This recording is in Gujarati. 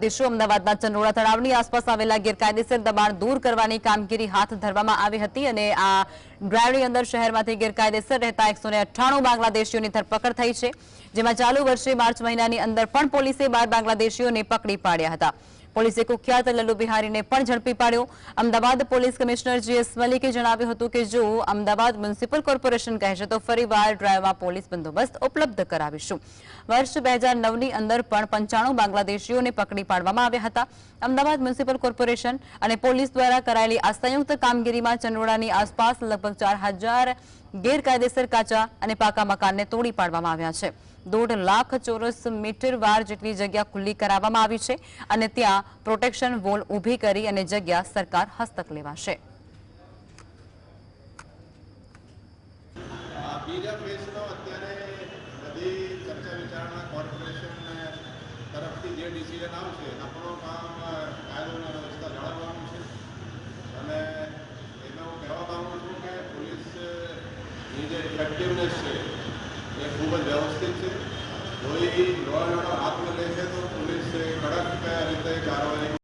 દેશો અમદાવાદના ચંડોળા તળાવની આસપાસ આવેલા ગેરકાયદેસર દબાણ દૂર કરવાની કામગીરી હાથ ધરવામાં આવી હતી અને આ ડ્રાઈવની અંદર શહેરમાંથી ગેરકાયદેસર રહેતા એકસો બાંગ્લાદેશીઓની ધરપકડ થઈ છે, જેમાં ચાલુ વર્ષે માર્ચ મહિનાની અંદર પણ પોલીસે બાર બાંગ્લાદેશીઓને પકડી પાડ્યા હતા. પોલીસે કુખ્યાત લલ્લુ બિહારીને પણ ઝડપી પાડ્યો. અમદાવાદ પોલીસ કમિશનર જીએસ મલિકે જણાવ્યું હતું કે જો અમદાવાદ મ્યુનિસિપલ કોર્પોરેશન કહે છે તો ફરીવાર ડ્રાઈવમાં પોલીસ બંદોબસ્ત ઉપલબ્ધ કરાવીશું. વર્ષ બે હજાર નવની અંદર પણ પંચાણું બાંગ્લાદેશીઓને પકડી પાડવામાં આવ્યા હતા. અમદાવાદ મ્યુનિસિપલ કોર્પોરેશન અને પોલીસ દ્વારા કરાયેલી આ સંયુક્ત કામગીરીમાં ચંડોળાની આસપાસ લગભગ ચાર ગેરકાયદેસર કાચા અને પાકા મકાનને તોડી પાડવામાં આવ્યા છે. દોઢ લાખ ચોરસ મીટર વાર જેટલી જગ્યા ખુલ્લી કરાવવામાં આવી છે અને ત્યાં પ્રોટેક્શન વોલ ઊભી કરી અને જગ્યા સરકાર હસ્તક લેવાશે. તરફથી જે ડિસિઝન આવશે આપણો કામ કાયદો અને વ્યવસ્થા જાળવવાનું છે અને એમાં હું કહેવા માંગુ છું કે પોલીસની જે ઇફેક્ટિવનેસ છે, એ ખૂબ જ વ્યવસ્થિત છે. કોઈ લો એન્ડ ઓર્ડર હાથમાં લે છે તો પોલીસ કાર્યવાહી